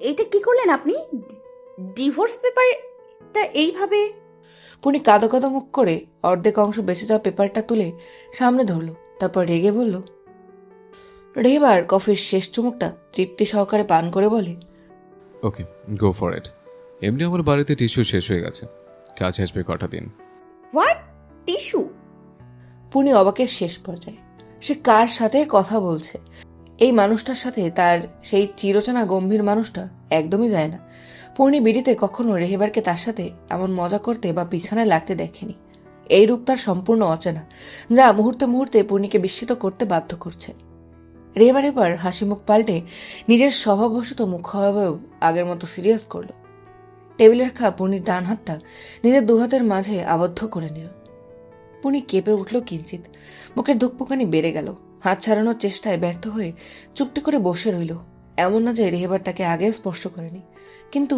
এটা কি করলেন আপনি? ডিভোর্স পেপারটা এইভাবে পুনি কাদো কাদো মুখ করে অর্ধেক অংশ বেঁচে যাওয়া পেপারটা তুলে সামনে ধরলো তারপর রেগে বলল রেবার কফির শেষ চুমুকটা তৃপ্তি সহকারে পান করে বলে ওকে গো ফর ইট। এমনি আমার বাড়িতে টিস্যু শেষ হয়ে গেছে। কাজ আসবে কটা দিন। হোয়াট? টিস্যু? পুনি অবাকের শেষ পর্যায়ে। সে কার সাথে কথা বলছে? এই মানুষটার সাথে তার সেই চিরচেনা গম্ভীর মানুষটা একদমই যায় না। পূর্ণি বিড়িতে কখনো রেহেবারকে তার সাথে এমন মজা করতে বা পিছনে লাগতে দেখেনি। এই রূপ তার সম্পূর্ণ অচেনা, যা মুহূর্তে মুহূর্তে পূর্ণিকে বিস্মিত করতে বাধ্য করছে। রেহেবার এবার হাসি মুখ পাল্টে নিজের স্বভাববশত মুখাবয়ব আগের মতো সিরিয়াস করল। টেবিলের খা পূর্ণির ডান হাতটা নিজের দুহাতের মাঝে আবদ্ধ করে নিল। পুনি কেঁপে উঠল কিঞ্চিত বুকের ধুকপুকানি বেড়ে গেল। হাত ছাড়ানোর চেষ্টায় ব্যর্থ হয়ে চুপটি করে বসে রইল। এমন না যে রেহেবার তাকে আগে স্পর্শ করেনি। কিন্তু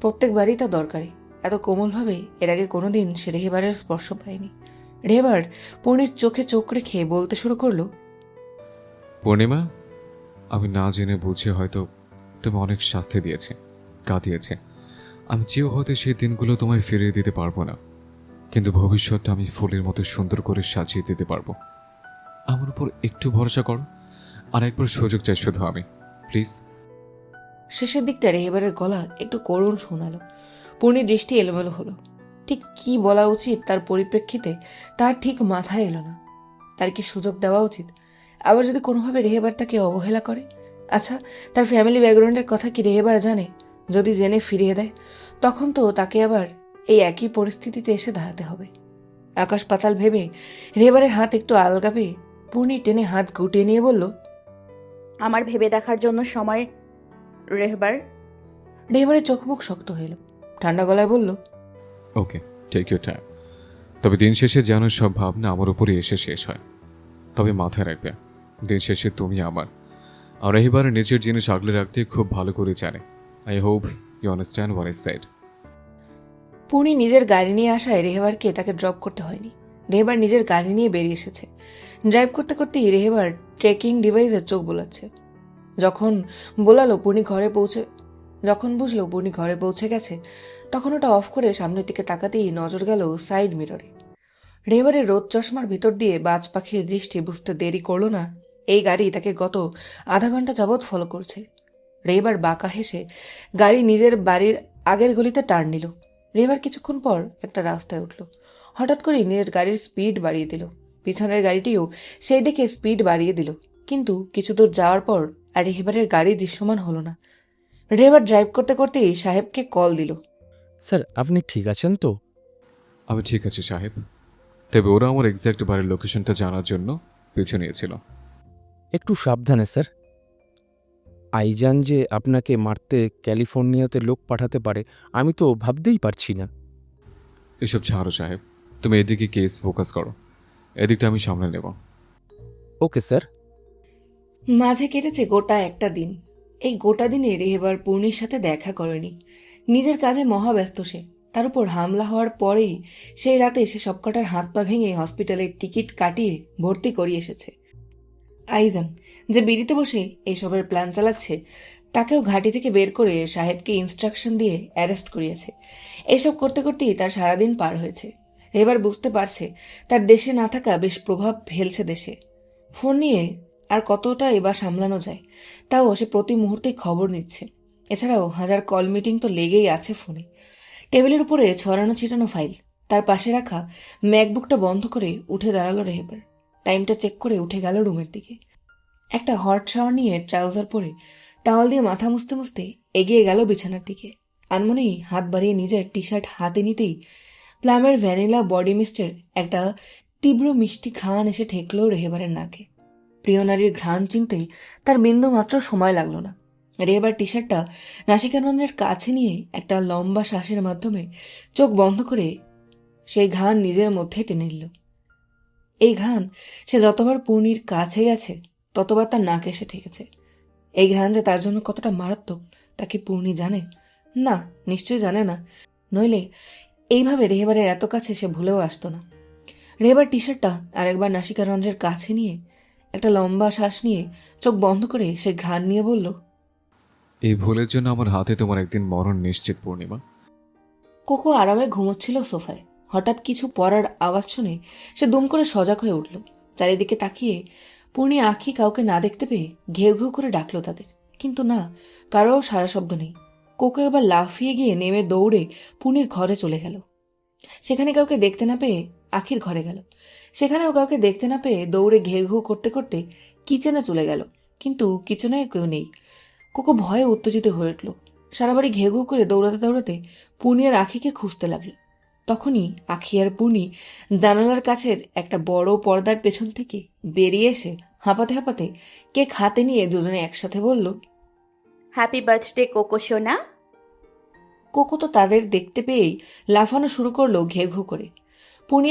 প্রত্যেকবারই তা দরকারি। এত কোমলভাবে এর আগে কোনোদিন সে রেহেবারের স্পর্শ পায়নি। রেহেবার পূর্ণির চোখে চোখ রেখে বলতে শুরু করল, পূর্ণিমা, আমি না জেনে বুঝে হয়তো তুমি অনেক শাস্তি দিয়েছে, কাঁদিয়েছে। আমি চেয়েও হয়তো সেই দিনগুলো তোমায় ফিরিয়ে দিতে পারব না। কিন্তু ভবিষ্যৎটা আমি ফুলের মতো সুন্দর করে সাজিয়ে দিতে পারব। আমার উপর একটু ভরসা করো, আর একবার সুযোগ চাই শুধু আমি। প্লিজ। শেষের দিকটা রেহেবারের গলা একটু করুণ শোনালো। পূর্ণির দৃষ্টি এলোমেলো হলো। ঠিক কি বলা উচিত তার পরিপ্রেক্ষিতে, তার ঠিক মাথায় এলো না। তার কি সুযোগ দেওয়া উচিত? আবার যদি কোনোভাবে রেহেবার তাকে অবহেলা করে? আচ্ছা তার ফ্যামিলি ব্যাকগ্রাউন্ডের কথা কি রেহেবার জানে? যদি জেনে ফিরিয়ে দেয়, তখন তো তাকে আবার এই একই পরিস্থিতিতে এসে দাঁড়াতে হবে। আকাশ পাতাল ভেবে রেহেবারের হাত একটু আলগাবে পূর্ণি টেনে হাত গুটিয়ে নিয়ে বলল আমার ভেবে দেখার জন্য সময় রেহবার? রেহেবারের চোখ মুখ শক্ত হইল ঠান্ডা গলায় বলল ওকে টেক ইউর টাইম তবে দিন শেষে যেন সব ভাবনা আমার উপরই এসে শেষ হয়। তবে মাথায় রাখবে দিন শেষে তুমি আমার। আর এবার নিজের জিনিস আগলে রাখতে খুব ভালো করে জানে। I hope you understand one is side Puni নিজের গাড়ি নিয়ে আসায় রেহেবারকে তাকে ড্রপ করতে হয়নি। রেহেবার নিজের গাড়ি নিয়ে বেরিয়ে এসেছে। ড্রাইভ করতে করতেই রেহেবার ট্রেকিং ডিভাইসের চোখ বোলাচ্ছে। যখন বোলালো পূর্ণি ঘরে পৌঁছে যখন বুঝলো পূর্ণি ঘরে পৌঁছে গেছে, তখন ওটা অফ করে সামনের দিকে তাকাতেই নজর গেল সাইড মিররে। রেহেবারের রোদ চশমার ভিতর দিয়ে বাজ পাখির দৃষ্টি বুঝতে দেরি করল না। এই গাড়ি তাকে গত আধা ঘণ্টা যাবৎ ফলো করছে। রেহেবার বাঁকা হেসে গাড়ি নিজের বাড়ির আগের গলিতে টার্ন নিল। রেবার কিছুক্ষণ পর একটা রাস্তায় উঠল। হঠাৎ করেই নিজের গাড়ির স্পিড বাড়িয়ে দিল। পিছনের গাড়িটিও সেই দিকে স্পিড বাড়িয়ে দিল। কিন্তু কিছু দূর যাওয়ার পর আর রেহেবারের গাড়ি দৃশ্যমান হলো না। রেবার ড্রাইভ করতে করতেই সাহেবকে কল দিল। স্যার আপনি ঠিক আছেন তো? আমি ঠিক আছে সাহেব। তবে ওরা আমার এক্স্যাক্ট বাড়ির লোকেশনটা জানার জন্য পিছু নিয়েছিল। একটু সাবধানে স্যার। আইজান যে আপনাকে মারতে ক্যালিফোর্নিয়াতে লোক পাঠাতে পারে আমি তো ভাবতেই পারছি না। এসব ছাড়ো সাহেব। তুমি এদিকে কেস ফোকাস করো। এদিকটা আমি সামনে নেব। Okay sir. মাঝে কেটেছে গোটা একটা দিন। এই গোটা দিনে রেহেবার পূর্ণির সাথে দেখা করেনি। নিজের কাজে মহাব্যস্ত সে। তার উপর হামলা হওয়ার পরেই সেই রাতে সে সবকটার হাত পা ভেঙে হসপিটালের টিকিট কাটিয়ে ভর্তি করিয়ে এসেছে। আইজান যে বিড়িতে বসে এইসবের প্ল্যান চালাচ্ছে তাকেও ঘাঁটি থেকে বের করে সাহেবকে ইনস্ট্রাকশন দিয়ে অ্যারেস্ট করিয়েছে। এসব করতে করতেই তার সারাদিন পার হয়েছে। এবার বুঝতে পারছে তার দেশে না থাকা বেশ প্রভাব ফেলছে দেশে। ফোন নিয়ে আর কতটা এবার সামলানো যায়, তাও সে প্রতি মুহূর্তেই খবর নিচ্ছে। এছাড়াও হাজার কল মিটিং তো লেগেই আছে ফোনে। টেবিলের উপরে ছড়ানো ছিটানো ফাইল, তার পাশে রাখা ম্যাকবুকটা বন্ধ করে উঠে দাঁড়াল রেহেবার। টাইমটা চেক করে উঠে গেল রুমের দিকে। একটা হট শাওয়ার নিয়ে ট্রাউজার পরে টাওয়াল দিয়ে মাথা মুছতে মুছতে এগিয়ে গেল বিছানার দিকে। আনমনেই হাত বাড়িয়ে নিজের টি শার্ট হাতে নিতেই প্লামের ভ্যানিলা বডি মিস্টের একটা তীব্র মিষ্টি ঘ্রাণ এসে ঠেকলো রেহেবারের নাকে। প্রিয় নারীর ঘ্রাণ চিনতেই তার বিন্দু মাত্র সময় লাগল না। রেহেবার টি শার্টটা নাসিকানন্দের কাছে নিয়ে একটা লম্বা শ্বাসের মাধ্যমে চোখ বন্ধ করে সেই ঘ্রাণ নিজের মধ্যে টেনে নিল। এই ঘ্রাণ সে যতবার পূর্ণির কাছে গেছে, ততবার তার নাক এসে ঠেকেছে। এই ঘ্রাণ যে তার জন্য কতটা মারাত্মক তাকে পূর্ণি জানে? না, নিশ্চয়ই জানে না। নইলে এইভাবে রেহেবারের এত কাছে সে ভুলেও আসতো না। রেহেবার টি শার্টটা আরেকবার নাসিকারন্ধ্রের কাছে নিয়ে একটা লম্বা শ্বাস নিয়ে চোখ বন্ধ করে সে ঘ্রাণ নিয়ে বলল এই ভুলের জন্য আমার হাতে তোমার একদিন মরণ নিশ্চিত পূর্ণিমা। কোকো আরামে ঘুমোচ্ছিল সোফায়। হঠাৎ কিছু পড়ার আওয়াজ শুনে সে দুম করে সজাগ হয়ে উঠল। চারিদিকে তাকিয়ে পূর্ণি আঁখি কাউকে না দেখতে পেয়ে ঘেউ ঘেউ করে ডাকলো তাদের। কিন্তু না কারও সারা শব্দ নেই। কোকো এবার লাফিয়ে গিয়ে নেমে দৌড়ে পূর্ণির ঘরে চলে গেল। সেখানে কাউকে দেখতে না পেয়ে আখির ঘরে গেল। সেখানেও কাউকে দেখতে না পেয়ে দৌড়ে ঘেউ ঘু করতে করতে কিচেনে চলে গেল। কিন্তু কিচেনে কেউ নেই। কোকো ভয়ে উত্তেজিত হয়ে উঠল। সারা বাড়ি ঘেউ ঘেউ করে দৌড়াতে দৌড়াতে পূর্ণি আর আখিকে খুঁজতে লাগল। তখনই আখি আর পুনি জানালার কাছের একটা বড় পর্দার পেছন থেকে বেরিয়ে এসে হাঁপাতে হাঁপাতে কেক হাতে নিয়ে দুজনে একসাথে বলল হ্যাপি বার্থডে কোকো সোনা কোকো তো তাদের দেখতে পেয়েই লাফানো শুরু করল ঘেউ ঘেউ করে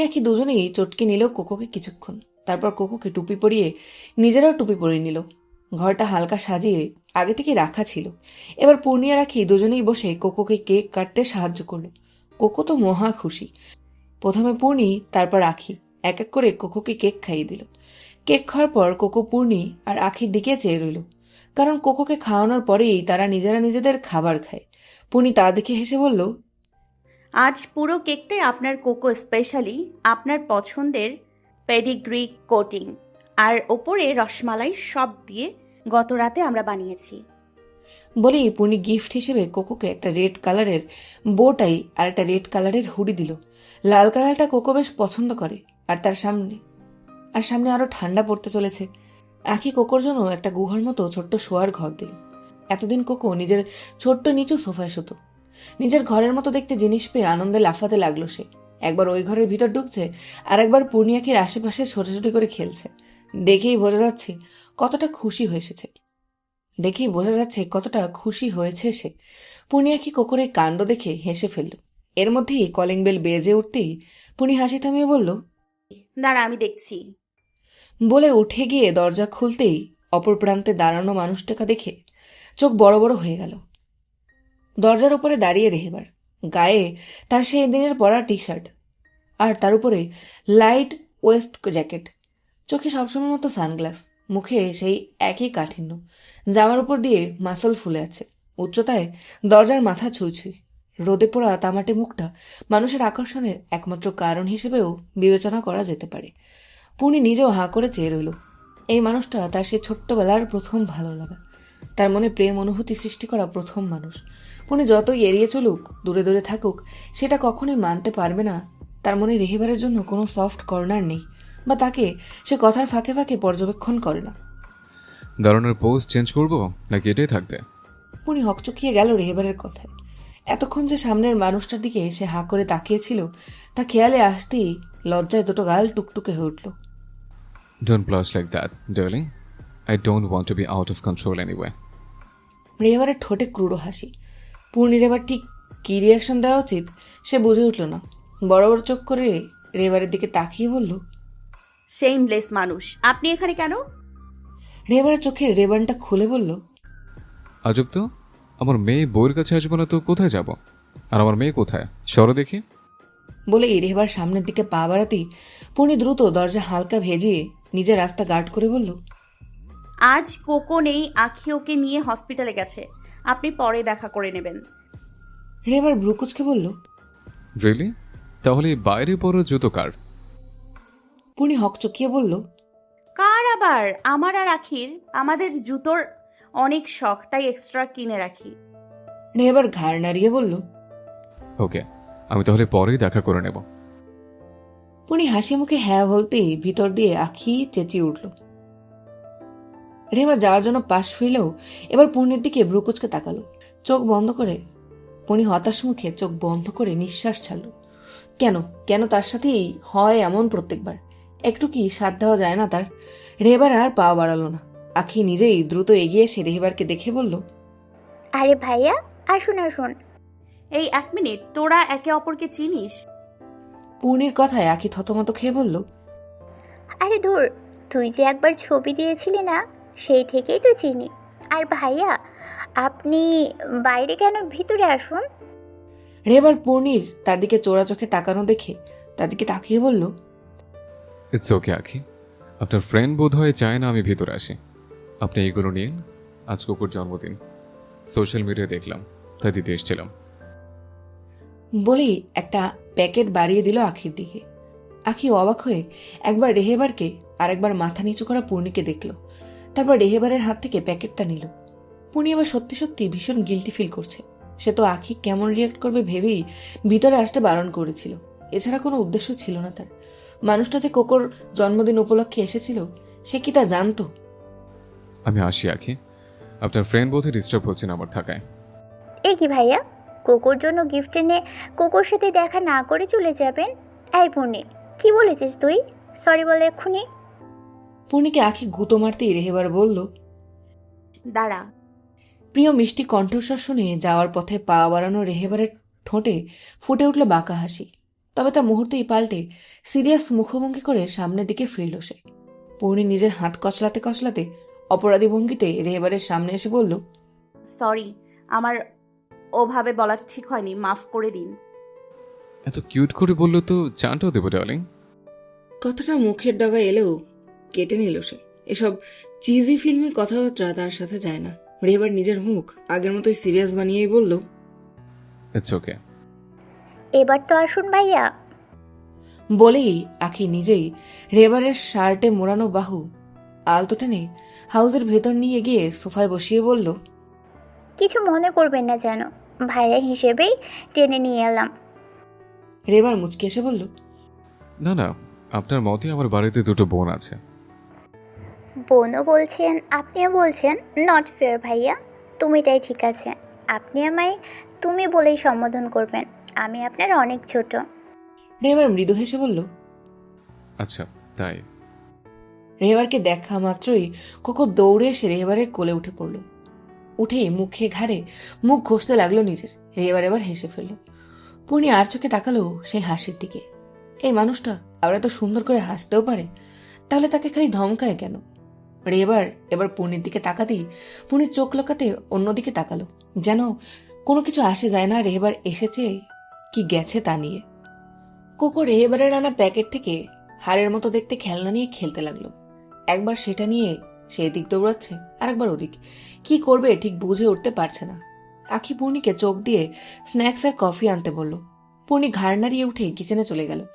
আখি দুজনেই চটকে নিল কোকোকে কিছুক্ষণ। তারপর কোকোকে টুপি পরিয়ে নিজেরাও টুপি পরিয়ে নিল। ঘরটা হালকা সাজিয়ে আগে থেকে রাখা ছিল। এবার পূর্ণিয়া রাখি দুজনেই বসে কোকোকে কেক কাটতে সাহায্য করল। কোকো তো মহা খুশি। প্রথমে পূর্ণি, তারপর আখি। এক এক করে কোকোকে কেক খাইয়ে দিল। কেক খাওয়ার পর কোকো পূর্ণি আর আখির দিকে চেয়ে রইল। কারণ কোকোকে খাওয়ানোর পরেই তারা নিজেরা নিজেদের খাবার খায়। পুনি তা দেখে হেসে বলল আজ পুরো কেকটাই আপনার কোকো স্পেশালি আপনার পছন্দের পেডিগ্রি কোটিং। আর ওপরে রসমালাই সব দিয়ে গত রাতে আমরা বানিয়েছি। বলেই পুনি গিফট হিসেবে কোকোকে একটা রেড কালারের বোটাই আর একটা রেড কালারের হুডি দিল। লাল কালারটা কোকো বেশ পছন্দ করে আর তার সামনে আর সামনে আরও ঠান্ডা পড়তে চলেছে। আখি কোকোর জন্য একটা গুহার মতো ছোট্ট শোয়ার ঘর দিল। এতদিন কোকো নিজের ছোট্ট নিচু সোফায় শুতো। নিজের ঘরের মতো দেখতে জিনিস পেয়ে আনন্দে লাফাতে লাগল সে। একবার ওই ঘরের ভিতর ঢুকছে আর একবার পূর্ণিয়াখির আশেপাশে ছোটাছুটি করে খেলছে। দেখেই বোঝা যাচ্ছে কতটা খুশি হয়ে এসেছে। দেখেই বোঝা যাচ্ছে কতটা খুশি হয়েছে সে। পূর্ণিয়াখি কোকরের কাণ্ড দেখে হেসে ফেলল। এর মধ্যেই কলিং বেল বেজে উঠতেই পুনি হাসি থামিয়ে বলল, দাঁড়া, আমি দেখছি। বলে উঠে গিয়ে দরজা খুলতেই অপর প্রান্তে দাঁড়ানো মানুষটাকে দেখে চোখ বড় বড় হয়ে গেল। দরজার উপরে দাঁড়িয়ে রেহেবার। গায়ে তার সেই দিনের পরা টি শার্ট আর তার উপরে লাইট ওয়েস্ট জ্যাকেট। চোখে সবসময় মতো সানগ্লাস। মুখে সেই একই কাঠিন্য। জামার উপর দিয়ে মাসল ফুলে আছে। উচ্চতায় দরজার মাথা ছুঁই। রোদে পোড়া তামাটে মুখটা মানুষের আকর্ষণের একমাত্র কারণ হিসেবেও বিবেচনা করা যেতে পারে। পুনি নিজেও হাঁ করে চেয়ে রইল। এই মানুষটা তার সে ছোট্টবেলার প্রথম ভালো লাগা। তার মনে প্রেম অনুভূতি সৃষ্টি করা প্রথম মানুষ। পুনি যতই এড়িয়ে চলুক দূরে দূরে থাকুক সেটা কখনোই মানতে পারবে না। তার মনে রেহেবারের জন্য কোনো সফট কর্নার নেই বা তাকে সে কথার ফাঁকে ফাঁকে পর্যবেক্ষণ করে না। দাঁড়ানোর পোস্ট চেঞ্জ করব? নাকি এটাই থাকবে? পুনি হকচকিয়ে গেল রেহেবারের কথায়। এতক্ষণ যে সামনের মানুষটার দিকে সে হাঁ করে তাকিয়েছিল তা খেয়ালে আসতেই লজ্জায় দুটো গাল টুকটুকে হয়ে উঠল। Don't blush like that darling I don't want to be out of control anyway রেহেবারের ঠোঁটে ক্রুড়ো হাসি। পূর্ণির এবার ঠিক কী রিয়াকশন দেওয়া উচিত সে বুঝে উঠল না। বড় বড় চোখ করে রেহেবারের দিকে তাকিয়ে বলল সেইমলেস মানুষ আপনি এখানে কেন? রেহেবারের চোখের রেবানটা খুলে বলল আজব তো আমার মেয়ে বউয়ের কাছে আসব না তো কোথায় যাব? আর আমার মেয়ে কোথায়? সরো দেখি। বলে রেহেবার সামনের দিকে পা বাড়াতেই পুনি দ্রুত দরজা হালকা ভেজিয়ে নিজের রাস্তা গার্ড করে বলল আজ কোকো নেই আখি ওকে নিয়ে হসপিটালে গেছে। আপনি পরে দেখা করে নেবেন। রেহেবার ভ্রুকুচকে বলল রিয়েলি তাহলে বাইরে পরো জুতো কার? পূর্ণি হকচকিয়ে বলল কার আবার? আমার আর আখির। আমাদের জুতোর অনেক শখ তাই এক্সট্রা কিনে রাখি। রেহেবার ঘাড় নাড়িয়ে বলল ওকে। আমি তাহলে পরেই দেখা করে নেব। পুনি হাসি মুখে হ্যাঁ বলতেই ভিতর দিয়ে আখি চেঁচিয়ে উঠল। রেহেবার যাওয়ার জন্য পাশ ফিরলেও এবার পূর্ণির দিকে ব্রুকুচকে তাকালো। চোখ বন্ধ করে পুনি হতাশ মুখে চোখ বন্ধ করে নিঃশ্বাস ছাড়ল। কেন? কেন তার সাথেই হয় এমন প্রত্যেকবার? একটু কি সাথ দেওয়া যায় না তার? রেহেবার আর পা বাড়ালো না। আখি নিজেই দ্রুত এগিয়ে এসে রেহেবারকে দেখে বলল আরে ভাইয়া আসুন আসুন এই এক মিনিট তোরা একে অপরকে চিনিস? পূর্ণির কথায় আখি থতমত খেয়ে বলল আরে ধুর তুই যে একবার ছবি দিয়েছিলি না সেই থেকেই তো চিনি। আর ভাইয়া আপনি বাইরে কেন ভিতরে আসুন? রেহেবার পূর্ণির তার দিকে চোরা চোখে তাকানো দেখে তার দিকে তাকিয়ে বলল ইটস ওকে আখি। আপনার ফ্রেন্ড বোধ হয় চায় না আমি ভিতরে আসি। আপনি এইগুলো নিন আজ কুকুর জন্মদিন। সোশ্যাল মিডিয়া দেখলাম তাই দিতে এসেছিলাম। বলেই একটা প্যাকেট বাড়িয়ে দিল আখির দিকে। আখি অবাক হয়ে একবার রেহেবারকে আর একবার মাথা নিচু করা পূর্ণিকে দেখল। তারপর রেহেবারের হাত থেকে প্যাকেটটা নিল। পূর্ণি আবার সত্যি সত্যি ভীষণ গিলটি ফিল করছে। সে তো আখি কেমন রিয়াক্ট করবে ভেবেই ভিতরে আসতে বারণ করেছিল। এছাড়া কোনো উদ্দেশ্য ছিল না তার। মানুষটা যে কোকর জন্মদিন উপলক্ষে এসেছিল সে কি তা জানতো? আমি আসি আখি। আপনার ফ্রেন্ড বোধে ডিস্টার্ব হচ্ছেন আমার থাকায়। এ কি ভাইয়া? কোকোর জন্য গিফট এনে কোকোর সাথে দেখা না করে চলে যাবেন? এই পূর্ণি কি বলেছিস তুই? সরি বলে এক্ষুনি। পূর্ণিকে আখি গুঁতো মারতেই রেহেবার বলল দাঁড়া। প্রিয় মিষ্টি কণ্ঠস্বর শুনে যাওয়ার পথে পা বাড়ানো রেহেবারের ঠোঁটে ফুটে উঠল বাঁকা হাসি। তবে তা মুহূর্তেই পাল্টে সিরিয়াস মুখভঙ্গি করে সামনের দিকে ফিরল সে। পূর্ণি নিজের হাত কচলাতে কচলাতে অপরাধী ভঙ্গিতে রেহেবারের সামনে এসে বলল সরি আমার ওভাবে বলাটা ঠিক হয়নি মাফ করে দিন। এত কিউট করে বলল তো চানটাও দেবো ডার্লিং। কথাটা মুখের ডগা এলেও কেটে নিল সে। এসব চিজি ফিল্মি কথাবার্তা তার সাথে যায় না। রেহেবার নিজের মুখ আগের মতোই সিরিয়াস বানিয়েই বলল ইটস ওকে এবার তো আসুন ভাইয়া। বলেই আখি নিজেই রেবারের শার্টে মোড়ানো বাহু আলতো টেনে হাউসের ভেতর নিয়ে গিয়ে সোফায় বসিয়ে বলল কিছু মনে করবেন না যেন। ভাইয়া হিসেবেই টেনে নিয়ে এলাম। রেবার মুচকে এসে বলল না না আপনার মতে আমার বাড়িতে দুটো বোন আছে। বোনও বলছেন আপনিও বলছেন নট ফেয়ার ভাইয়া তুমিটাই ঠিক আছে। আপনি আমায় তুমি বলেই সম্বোধন করবেন আমি আপনার অনেক ছোট। রেবার মৃদু হেসে বলল আচ্ছা তাই। রেহেবারকে দেখা মাত্রই কোকো দৌড়ে এসে রেহেবারের কোলে উঠে পড়ল। উঠেই মুখে ঘাড়ে মুখ ঘষতে লাগল নিজের। রেহেবার এবার হেসে ফেলল। পূর্ণি আর চোখে তাকালো সেই হাসির দিকে। এই মানুষটা আবার এত সুন্দর করে হাসতেও পারে, তাহলে তাকে খালি ধমকায় কেন? রেবার এবার পূর্ণির দিকে তাকাতেই পূর্ণির চোখ লোকাতে অন্যদিকে তাকালো। যেন কোনো কিছু আসে যায় না রেহেবার এসেছে কি গেছে তা নিয়ে। কোকো রেহেবারের আনা প্যাকেট থেকে হাড়ের মতো দেখতে খেলনা নিয়ে খেলতে লাগল। একবার সেটা নিয়ে সে এদিক দৌড়াচ্ছে আর একবার ওদিক। কি করবে ঠিক বুঝে উঠতে পারছে না। আখি পূর্ণিকে চোখ দিয়ে স্ন্যাক্স আর কফি আনতে বলল। পূর্ণি ঘাড় নাড়িয়ে উঠে কিচেনে চলে গেল।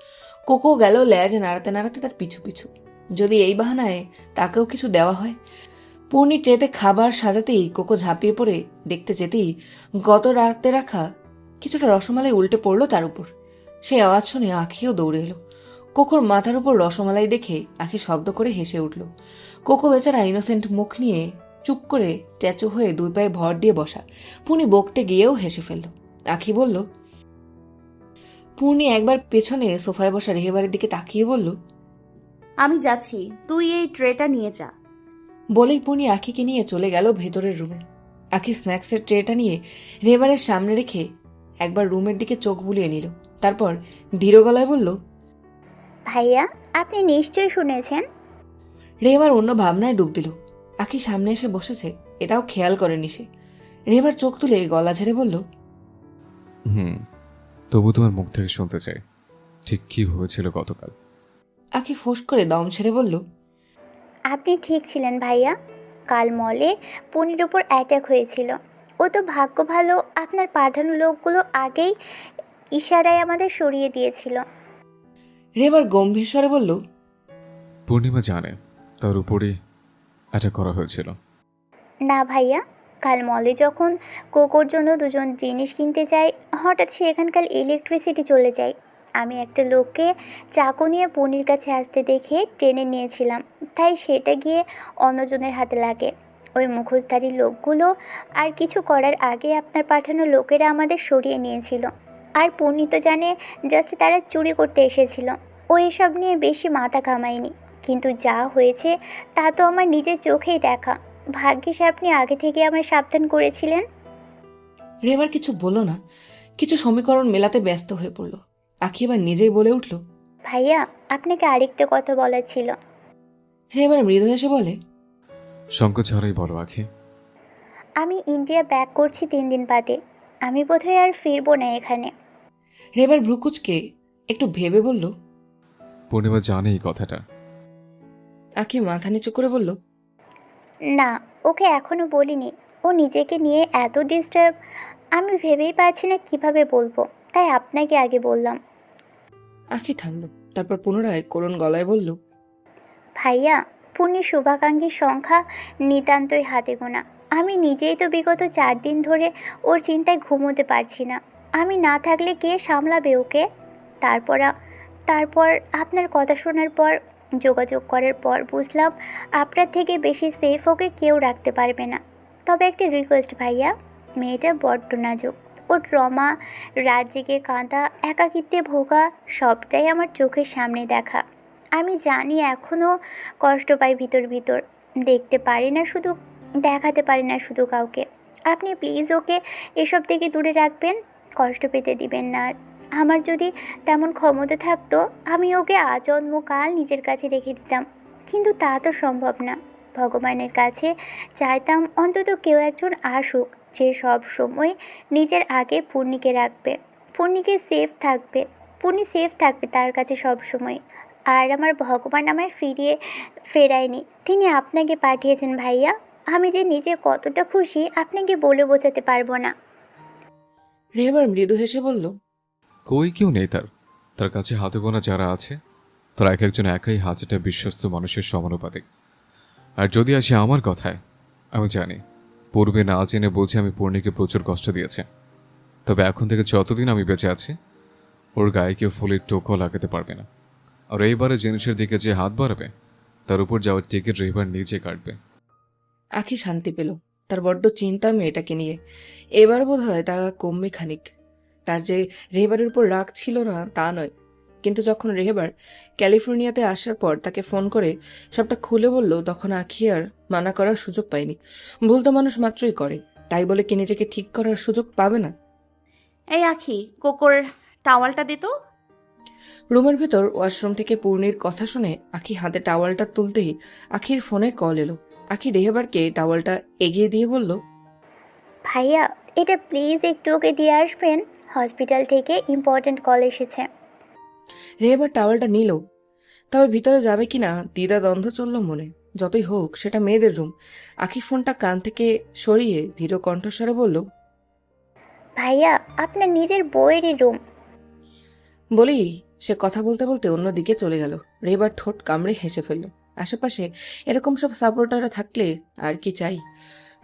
কোকো গেল ল্যাজ নাড়াতে নাড়াতে তার পিছু পিছু। যদি এই বাহানায় তাকেও কিছু দেওয়া হয়? পূর্ণি ট্রেতে খাবার সাজাতেই কোকো ঝাঁপিয়ে পড়ে দেখতে যেতেই গত রাতে রাখা কিছুটা রসমালাই উল্টে পড়ল তার উপর। সেই আওয়াজ শুনে আখিও দৌড়ে এলো। কোকোর মাথার উপর রসমালাই দেখে আখি শব্দ করে হেসে উঠল। কোকো বেচারা ইনোসেন্ট মুখ নিয়ে চুপ করে স্ট্যাচু হয়ে দুই পায়ে ভর দিয়ে বসা। পুনি বকতে গিয়েও হেসে ফেলল। আখি বলল পূর্ণি একবার পেছনে সোফায় বসা রেহেবারের দিকে তাকিয়ে বলল আমি যাচ্ছি তুই এই ট্রেটা নিয়ে যা। বলেই পূর্ণি আখিকে নিয়ে চলে গেল ভেতরের রুমে। আখি স্ন্যাক্সের ট্রেটা নিয়ে রেহেবারের সামনে রেখে একবার রুমের দিকে চোখ বুলিয়ে নিল। তারপর ধীর গলায় বলল ভাইয়া আপনি নিশ্চয়ই শুনেছেন। রেহেবার অন্য ভাবনায় ডুব দিল। আখি সামনে এসে বসেছে এটাও খেয়াল করেনি সে। রেহেবার চোখ তুলে গলা ঝেড়ে বলল হুম তবু তোমার মুখ থেকে শুনতে চাই। ঠিক কি হয়েছিল গতকাল? আখি ফোঁস করে দম ছেড়ে বলল আপনি ঠিক ছিলেন ভাইয়া। কাল মলে পনির উপর অ্যাটাক হয়েছিল। ও তো ভাগ্য ভালো আপনার পাঠানো লোকগুলো আগেই ইশারায় আমাদের সরিয়ে দিয়েছিল। রেহেবার গম্ভীর স্বরে বলল পূর্ণিমা জানে তার উপরে অ্যাটাক করা হয়েছিল। না ভাইয়া কাল মলে যখন কোকোর জন্য দুজন জিনিস কিনতে যাই হঠাৎ সেখানকার ইলেকট্রিসিটি চলে যায়। আমি একটা লোককে চাকু নিয়ে পনির কাছে আসতে দেখে টেনে নিয়েছিলাম তাই সেটা গিয়ে অন্যজনের হাতে লাগে। ওই মুখোশধারী লোকগুলো আর কিছু করার আগে আপনার পাঠানো লোকেরা আমাদের সরিয়ে নিয়েছিল। আর পূর্ণি তো জানে জাস্ট তারা চুরি করতে এসেছিল। ও এসব নিয়ে বেশি মাথা ঘামায়নি। কিন্তু যা হয়েছে তা তো আমার নিজের চোখেই দেখা। ভাগ্যিস আপনি আগে থেকে আমায় সাবধান করেছিলেন। রেহেবার কিছু বলল না। কিছু সমীকরণ মেলাতে ব্যস্ত হয়ে পড়ল। আখি এবার নিজেই বলে উঠল ভাইয়া আপনাকে আরেকটা কথা বলার ছিল। রেহেবার মৃদু হেসে বলে সংকোচ ছাড়াই বলো আখি। আমি ইন্ডিয়া ব্যাক করছি তিন দিন বাদে। আমি বোধহয় আর ফিরবো না এখানে। রেহেবার ভ্রুকুচকে একটু ভেবে বলল পূর্ণিমা জানে এই কথাটা। আখি মাথা নিচু করে বলল না ওকে এখনও বলিনি। ও নিজেকে নিয়ে এত ডিস্টার্ব আমি ভেবেই পারছি না কীভাবে বলব। তাই আপনাকে আগে বললাম। আখি থামলো তারপর পুনরায় করুণ গলায় বলল ভাইয়া পূর্ণির শুভাকাঙ্ক্ষীর সংখ্যা নিতান্তই হাতে গোনা। আমি নিজেই তো বিগত চার দিন ধরে ওর চিন্তায় ঘুমোতে পারছি না। আমি না থাকলে কে সামলাবে ওকে? তারপর তারপর আপনার কথা শোনার পর, যোগাযোগ করার পর বুঝলাম আপনার থেকে বেশি সেফ ওকে কেউ রাখতে পারবে না। তবে একটা রিকোয়েস্ট ভাইয়া, মেয়েটা বড্ড নাজুক। ও ট্রমা রাত জেগে কাঁদা, একাকিত্বে ভোগা, সবটাই আমার চোখের সামনে দেখা। আমি জানি এখনও কষ্ট পাই ভিতর ভিতর। দেখতে পারি না শুধু, দেখাতে পারি না শুধু কাউকে। আপনি প্লিজ ওকে এসব থেকে দূরে রাখবেন। কষ্ট পেতে দিবেন না। আমার যদি তেমন ক্ষমতা থাকতো, আমি ওকে আজন্মকাল নিজের কাছে রেখে দিতাম। কিন্তু তা তো সম্ভব না। ভগবানের কাছে চাইতাম অন্তত কেউ একজন আসুক, যে সব সময় নিজের আগে পূর্ণিকে রাখবে। পূর্ণিকে সেফ থাকবে। পূর্ণি সেফ থাকবে তার কাছে সব সময়। আর আমার ভগবান আমায় ফিরিয়ে ফেরায়নি। তিনি আপনাকে পাঠিয়েছেন ভাইয়া। আমি যে নিজে কতটা খুশি, আপনাকে বলে বোঝাতে পারব না। রেহেবার মৃদু হেসে বলল কই কেউ নেই তার। তার কাছে হাতে গোনা যারা আছে তারা এক একজন একাই হাজারটা বিশ্বস্ত মানুষের সমানুপাতিক। আর যদি আসি আমার কথায় আমি জানি পূর্বে না জেনে বুঝে আমি পূর্ণিকে প্রচুর কষ্ট দিয়েছে। তবে এখন থেকে যতদিন আমি বেঁচে আছি ওর গায়ে কেউ ফুলের টোকও লাগাতে পারবে না। আর এইবারে জিনিসের দিকে যে হাত বাড়াবে তার উপর যাওয়ার টিকিট রবিবার নিজে কাটবে। আখি শান্তি পেল। তার বড্ড চিন্তা মেয়েটাকে নিয়ে। এবার বোধ হয় তা কমবে খানিক। তার যে রেহেবারের উপর রাগ ছিল না তা নয়। কিন্তু যখন রেহেবার ক্যালিফোর্নিয়াতে আসার পর তাকে ফোন করে সবটা খুলে বলল তখন আখি আর মানা করার সুযোগ পায়নি। ভুল তো মানুষ মাত্রই করে। তাই বলে কি নিজেকে ঠিক করার সুযোগ পাবে না? এই আখি কোকোর টাওয়ালটা দে তো। রুমের ভেতর ওয়াশরুম থেকে পূর্ণির কথা শুনে আখি হাতে টাওয়ালটা তুলতেই আখির ফোনে কল এলো। আখি রেহেবারকে টাওয়ালটা এগিয়ে দিয়ে বলল ভাইয়া এটা প্লিজ একটু ওকে দিয়ে আসবেন। হসপিটাল থেকে ইম্পর্ট্যান্ট কল এসেছে। রেহেবার টাওয়ালটা নিল। তবে ভিতরে যাবে কিনা দ্বিধা দ্বন্দ্ব চলল মনে। যতই হোক সেটা মেয়েদের রুম আখি ফোনটা কান থেকে সরিয়ে ধীর কণ্ঠস্বরে বলল ভাইয়া আপনার নিজের বইয়েরই রুম বলেই সে কথা বলতে বলতে অন্যদিকে চলে গেল। রেহেবার ঠোঁট কামড়ে হেসে ফেলল। আশেপাশে এরকম সব সাপোর্টাররা থাকলে আর কি চাই?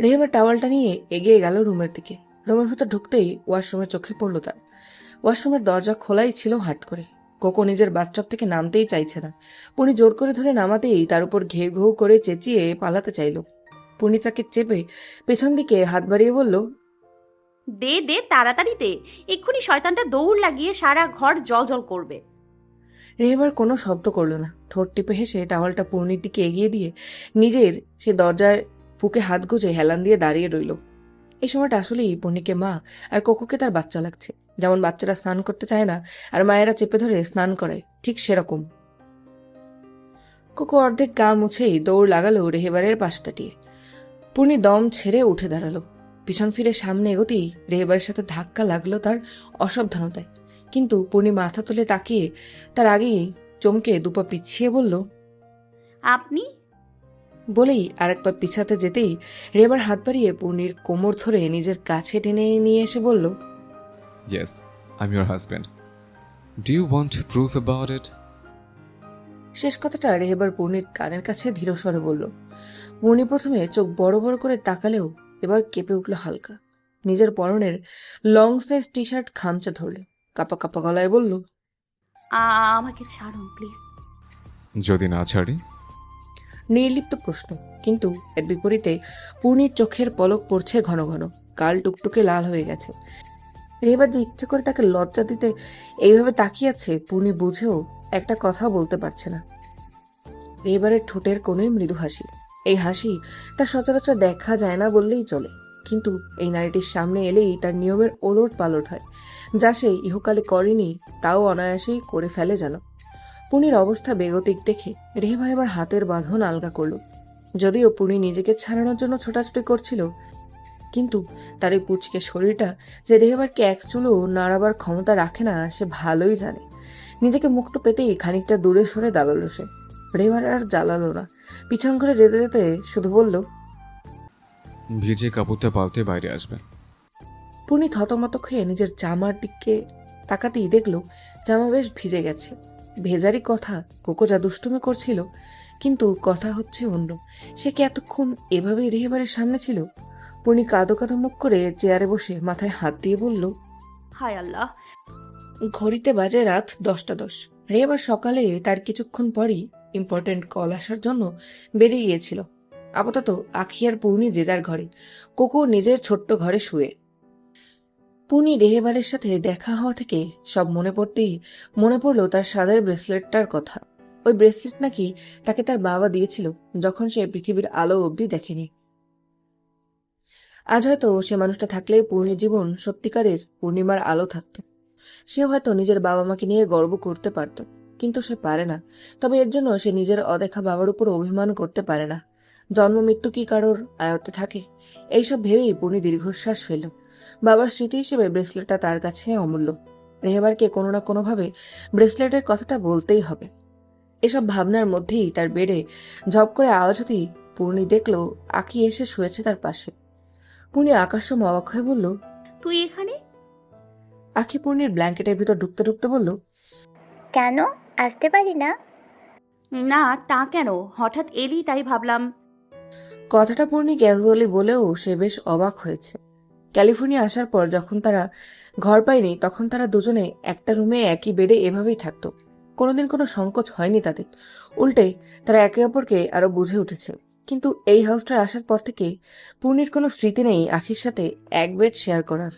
রেহেবার টাওয়ালটা নিয়ে এগিয়ে গেল রুমের দিকে। রুমের ভেতর ঢুকতেই ওয়াশরুমের চোখে পড়ল তার। ওয়াশরুমের দরজা খোলাই ছিল হাট করে। কোকো নিজের বাথটব থেকে নামতেই চাইছে না। পুনি জোর করে ধরে নামাতেই তার উপর ঘে ঘেউ করে চেঁচিয়ে পালাতে চাইল। পুনি তাকে চেপে পেছন দিকে হাত বাড়িয়ে বলল, দে দে, তাড়াতাড়ি দে। এক্ষুনি শয়তানটা দৌড় লাগিয়ে সারা ঘর জল জল করবে। রেহেবার কোনো শব্দ করল না। ঠোঁট টিপে হেসে টাওয়ালটা পূর্ণির দিকে এগিয়ে দিয়ে নিজের সে দরজার বুকে হাত গুজে হেলান দিয়ে দাঁড়িয়ে রইল। এই সময়টা আসলেই পূর্ণিকে মা আর কোকোকে তার বাচ্চা লাগছে। যেমন বাচ্চারা স্নান করতে চায় না, আর মায়েরা চেপে ধরে স্নান করায় ঠিক সেরকম। কোকো অর্ধেক গা মুছেই দৌড় লাগালো রেহেবারের পাশ কাটিয়ে। পূর্ণি দম ছেড়ে উঠে দাঁড়াল। পিছন ফিরে সামনে এগোতেই রেহেবারের সাথে ধাক্কা লাগল তার অসাবধানতায়। কিন্তু পূর্ণি মাথা তুলে তাকিয়ে তার আগেই চমকে দুপা পিছিয়ে বলল আপনি? বলেই আরেকবার পিছাতে যেতেই রেবার হাত বাড়িয়ে পূর্ণির কোমর ধরে নিজের কাছে টেনে নিয়ে এসে বলল yes I your husband do you want proof about it শেষ কথাটা রেহেবার পূর্ণির কানের কাছে ধীর স্বরে বলল। পূর্ণি প্রথমে চোখ বড় বড় করে তাকালেও এবার কেঁপে উঠল হালকা। নিজের পরনের লং সাইজ টি শার্ট খামচা ধরল। কাপা কাপা গলায় বলল আ- আমাকে ছাড়ুন প্লিজ। যদি না ছাড়ি? নির্লিপ্ত প্রশ্ন কিন্তু এর বিপরীতে পূর্ণির চোখের পলক পড়ছে ঘন ঘন কাল টুকটুকে লাল হয়ে গেছে। রেবার যে ইচ্ছে করে তাকে লজ্জা দিতে এইভাবে তাকিয়ে আছে পূর্ণি বুঝেও একটা কথা বলতে পারছে না। রেবারের ঠোঁটের কোণে মৃদু হাসি এই হাসি তার সচরাচর দেখা যায় না বললেই চলে। কিন্তু এই নারীটির সামনে এলেই তার নিয়মের ওলট পালট হয়। যা সে ইহকালে করেনি, তাও অনায়াসেই করে ফেলে যেন। পুনির অবস্থা বেগতিক দেখে রেহেবার এবার হাতের বাঁধন আলগা করল। যদিও পুনি নিজেকে ছাড়ানোর জন্য ছোটাছুটি করছিল, কিন্তু তার এই পুচকে শরীরটা যে রেহেবারকে এক চুলো নাড়াবার ক্ষমতা রাখে না, সে ভালোই জানে। নিজেকে মুক্ত পেতেই খানিকটা দূরে সরে দাঁড়াল সে। রেহেবার আর জ্বালালো না। পিছন করে যেতে যেতে শুধু বলল ভিজে কাপড়টা পাল্টে বাইরে আসবে পুনি থতমত খেয়ে নিজের জামার দিকে তাকাতেই দেখল জামা বেশ ভিজে গেছে। ভেজারি কথা কোকো যা দুষ্টুমি করছিল কিন্তু কথা হচ্ছে অন্য। সে কি এতক্ষণ এভাবেই রেহেবারের সামনে ছিল? পূর্ণি কাঁদো কাঁদো মুখ করে চেয়ারে বসে মাথায় হাত দিয়ে বলল হায় আল্লাহ। ঘড়িতে বাজে রাত দশটা দশ। রেহেবার সকালে তার কিছুক্ষণ পরই ইম্পর্টেন্ট কল আসার জন্য বেরিয়ে গিয়েছিল। আপাতত আখি আর পূর্ণি যে যার ঘরে। কোকো নিজের ছোট্ট ঘরে শুয়ে। পূর্ণি রেহেবারের সাথে দেখা হওয়া থেকে সব মনে পড়তেই মনে পড়ল তার সাদের ব্রেসলেটটার কথা। ওই ব্রেসলেট নাকি তাকে তার বাবা দিয়েছিল যখন সে পৃথিবীর আলো অবধি দেখেনি। আজ হয়তো সে মানুষটা থাকলে পূর্ণির জীবন সত্যিকারের পূর্ণিমার আলো থাকত। সে হয়তো নিজের বাবা মাকে নিয়ে গর্ব করতে পারত, কিন্তু সে পারে না। তবে এর জন্য সে নিজের অদেখা বাবার উপর অভিমান করতে পারে না। জন্ম মৃত্যু কি কারোর আয়ত্তে থাকে? এইসব ভেবেই পূর্ণি দীর্ঘশ্বাস ফেল বাবার স্মৃতি হিসেবে ব্রেসলেটটা তার কাছে অমূল্য। রেহেবারকে কোনো না কোনোভাবে ব্রেসলেটের কথাটা বলতেই হবে। এসব ভাবনার মধ্যেই তার বেডে ঝপ করে আওয়াজ হতেই পূর্ণি দেখল আখি এসে শুয়েছে তার পাশে। পূর্ণি আকাশম অবাক হয়ে বলল তুই এখানে? আখি পূর্ণির ব্ল্যাঙ্কেটের ভিতর ঢুকতে ঢুকতে বলল কেন? আসতে পারি না? না তা কেন? হঠাৎ এলি তাই ভাবলাম। কথাটা পূর্ণি ক্যাজুয়ালি বলেও সে বেশ অবাক হয়েছে। ক্যালিফোর্নিয়া আসার পর যখন তারা ঘর পায়নি তখন তারা দুজনে একটা রুমে একই বেডে এভাবেই থাকতো। কোনোদিন কোনো সংকোচ হয়নি তাদের। উল্টে তারা একে অপরকে আরও বুঝে উঠেছে। কিন্তু এই হাউসটায় আসার পর থেকে পূর্ণির কোনো স্মৃতি নেই আখির সাথে এক বেড শেয়ার করার।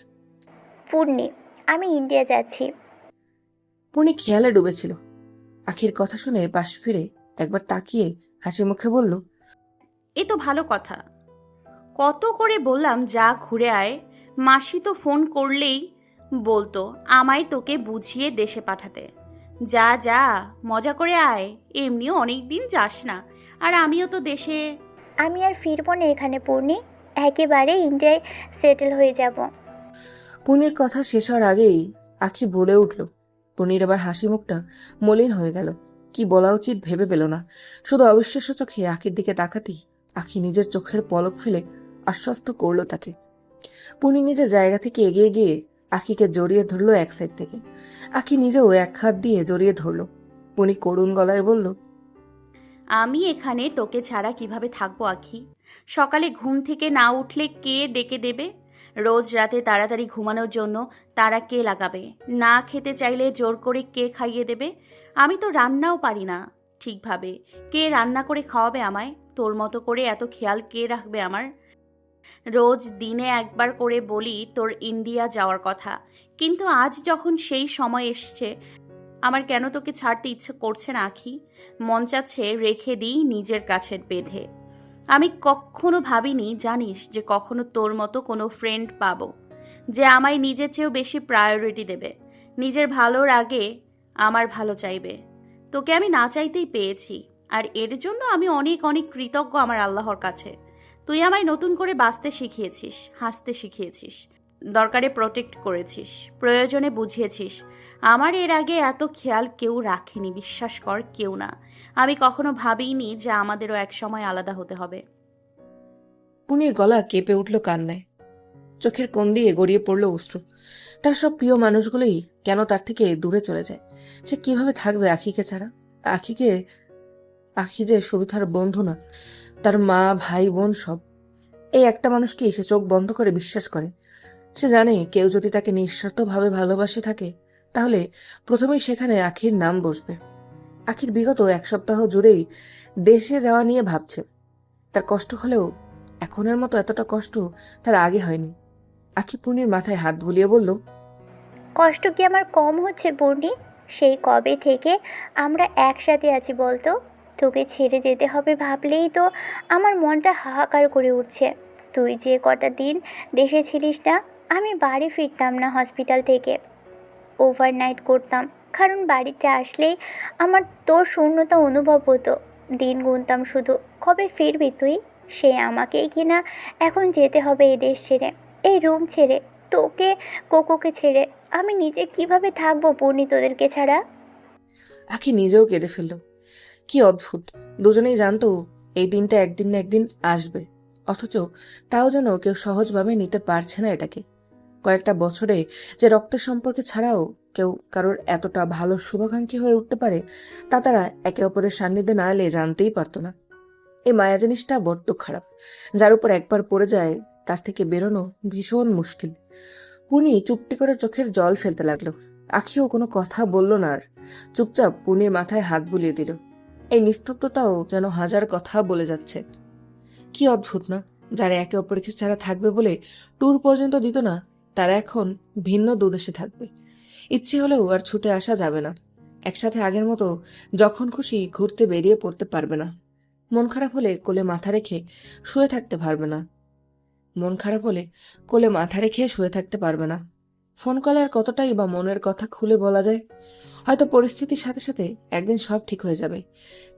পূর্ণি আমি ইন্ডিয়া যাচ্ছি। পূর্ণি খেয়ালে ডুবেছিল। আখির কথা শুনে পাশ ফিরে একবার তাকিয়ে হাসি মুখে বলল এ তো ভালো কথা। কত করে বললাম যা ঘুরে আয়। মাসি তো ফোন করলেই বলতো আমায় তোকে বুঝিয়ে দেশে পাঠাতে। যা যা মজা করে আয় এমনিও অনেক দিন যাস না। আর আমিও তো দেশে আমি আর ফিরবো না এখানে পূর্ণি। একেবারে ইন্ডিয়ায় সেটেল হয়ে যাব। পুনির কথা শেষ হওয়ার আগেই আখি বলে উঠল। পুনির আবার হাসি মুখটা মলিন হয়ে গেল। কি বলা উচিত ভেবে পেল না। শুধু অবিশ্বাস্য চোখে আখির দিকে তাকাতেই আখি নিজের চোখের পলক ফেলে আশ্বস্ত করল তাকে। পুনি নিজের জায়গা থেকে এগিয়ে গিয়ে আখিকে জড়িয়ে ধরলো এক সাইড থেকে। আখি নিজেও এক হাত দিয়ে জড়িয়ে ধরলো। পুনি করুণ গলায় বলল, আমি এখানে তোকে ছাড়া কীভাবে থাকব আখি? সকালে ঘুম থেকে না উঠলে কে ডেকে দেবে? রোজ রাতে তাড়াতাড়ি ঘুমানোর জন্য তারা কে লাগাবে? না খেতে চাইলে জোর করে কে খাইয়ে দেবে? আমি তো রান্নাও পারি না ঠিকভাবে। কে রান্না করে খাওয়াবে আমায়? তোর মতো করে এত খেয়াল কে রাখবে আমার? রোজ দিনে একবার করে বলি তোর ইন্ডিয়া যাওয়ার কথা। কিন্তু আজ যখন সেই সময় এসছে, আমার কেন তোকে ছাড়তে ইচ্ছে করছে না, আখি? মন চাচ্ছে রেখে দিই নিজের কাছে বেঁধে। আমি কখনো ভাবিনি, জানিস, যে কখনো তোর মতো কোনো ফ্রেন্ড পাবো, যে আমায় নিজের চেয়েও বেশি প্রায়োরিটি দেবে। নিজের ভালোর আগে আমার ভালো চাইবে। তোকে আমি না চাইতেই পেয়েছি। আর এর জন্য আমি অনেক অনেক কৃতজ্ঞ আমার আল্লাহর কাছে। তুই আমায় নতুন করে বাঁচতে শিখিয়েছিস, হাসতে শিখিয়েছিস, দরকারে প্রোটেক্ট করেছিস, প্রয়োজনে বুঝিয়েছিস। আমার এর আগে এত খেয়াল কেউ রাখেনি, বিশ্বাস কর, কেউ না। আমি কখনো ভাবিনি যে আমাদেরও এক সময় আলাদা হতে হবে। পুনির গলা কেঁপে উঠল কান্নায়। চোখের কোণ দিয়ে গড়িয়ে পড়ল অশ্রু। তার সব প্রিয় মানুষগুলোই কেন তার থেকে দূরে চলে যায়? সে কীভাবে থাকবে আখিকে ছাড়া? আখিকে আখি যে শুধু তার বন্ধু না, তার মা, ভাই, বোন সব। এই একটা মানুষকে সে চোখ বন্ধ করে বিশ্বাস করে। সে জানে কেউ যদি তাকে নিঃস্বার্থভাবে ভালোবাসে থাকে, তাহলে প্রথমেই সেখানে আখির নাম বসবে। আখির বিগত এক সপ্তাহ জুড়েই দেশে যাওয়া নিয়ে ভাবছে। তার কষ্ট হলেও এখনের মতো এতটা কষ্ট তার আগে হয়নি। আখি পূর্ণির মাথায় হাত বুলিয়ে বলল, কষ্ট কি আমার কম হচ্ছে পূর্ণি? সেই কবে থেকে আমরা একসাথে আছি বলতো? তোকে ছেড়ে যেতে হবে ভাবলেই তো আমার মনটা হাহাকার করে উঠছে। তুই যে কটা দিন দেশে ছিলিস না, আমি বাড়ি ফিরতাম না হসপিটাল থেকে। ওভারনাইট করতাম, কারণ বাড়িতে আসলেই আমার তোর শূন্যতা অনুভব হতো। দিন গুনতাম শুধু, কবে ফিরবি তুই? সে আমাকেই কিনা এখন যেতে হবে এই দেশ ছেড়ে, এই রুম ছেড়ে, তোকে, কোকোকে ছেড়ে। আমি নিজে কীভাবে থাকব পূর্ণি তোদেরকে ছাড়া? আখি নিজেও কেঁদে ফেলল। কি অদ্ভুত। দুজনেই জানতো এই দিনটা একদিন না একদিন আসবে। অথচ তাও যেন কেউ সহজভাবে নিতে পারছে না এটাকে। কয়েকটা বছরে যে রক্তের সম্পর্কে ছাড়াও কেউ কারোর এতটা ভালো শুভাকাঙ্ক্ষী হয়ে উঠতে পারে, তা তারা একে অপরের সান্নিধ্যে না এলে জানতেই পারতো না। এই মায়া জিনিসটা বড্ড খারাপ। যার উপর একবার পড়ে যায়, তার থেকে বেরোনো ভীষণ মুশকিল। পুনি চুপটি করে চোখের জল ফেলতে লাগল। আখিও কোনো কথা বলল না আর। চুপচাপ পুনির মাথায় হাত বুলিয়ে দিল। এই নিস্তব্ধতাও যেন হাজার কথা বলে যাচ্ছে। কি অদ্ভুত না, যারা একে অপরকে ছাড়া থাকবে বলে ট্যুর পর্যন্ত দিত না, তারা এখন ভিন্ন দুদেশে থাকবে। ইচ্ছে হলেও আর ছুটে আসা যাবে না। একসাথে আগের মতো যখন খুশি ঘুরতে বেরিয়ে পড়তে পারবে না। মন খারাপ হলে কোলে মাথা রেখে শুয়ে থাকতে পারবে না। মন খারাপ হলে কোলে মাথা রেখে শুয়ে থাকতে পারবে না। ফোন কলে আর কতটাই বা মনের কথা খুলে বলা যায় হয়তো পরিস্থিতির সাথে সাথে একদিন সব ঠিক হয়ে যাবে।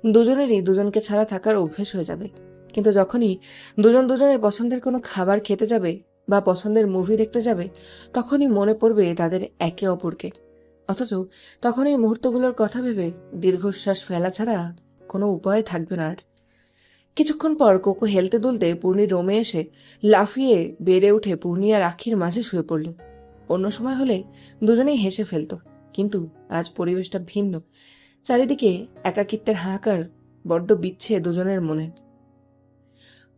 দুজনেরই দুজনকে ছাড়া থাকার অভ্যেস হয়ে যাবে। কিন্তু যখনই দুজন দুজনের পছন্দের কোনো খাবার খেতে যাবে বা পছন্দের মুভি দেখতে যাবে, তখনই মনে পড়বে তাদের একে অপরকে। অথচ তখন এই মুহূর্তগুলোর কথা ভেবে দীর্ঘশ্বাস ফেলা ছাড়া কোনো উপায় থাকবে না আর। কিছুক্ষণ পর কোকো হেলতে দুলতে পূর্ণি রোমে এসে লাফিয়ে বেড়ে উঠে পূর্ণি আর আখির মাঝে শুয়ে পড়ল। অন্য সময় হলে দুজনেই হেসে ফেলতো। কিন্তু আজ পরিবেশটা ভিন্ন। চারিদিকে একাকিত্বের হাহাকার, বড্ড বিচ্ছে দুজনের মনে।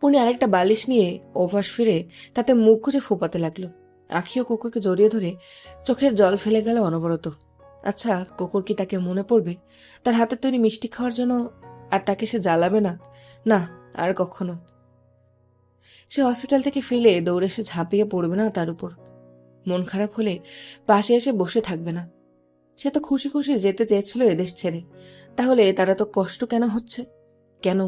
পুনি আরেকটা বালিশ নিয়ে ওভাস ফিরে তাতে মুখ খুঁজে ফোপাতে লাগল। আখিও কুকুরকে জড়িয়ে ধরে চোখের জল ফেলে গেল অনবরত। আচ্ছা কুকুর কি তাকে মনে পড়বে? তার হাতের তৈরি মিষ্টি খাওয়ার জন্য আর তাকে সে জ্বালাবে না? না, আর কখনো। সে হসপিটাল থেকে ফিরে দৌড়ে সে ঝাঁপিয়ে পড়বে না তার উপর। মন খারাপ হলে পাশে এসে বসে থাকবে না। সে তো খুশি খুশি যেতে চেয়েছিল এদেশ ছেড়ে। তাহলে তারা তো কষ্ট কেন হচ্ছে? কেন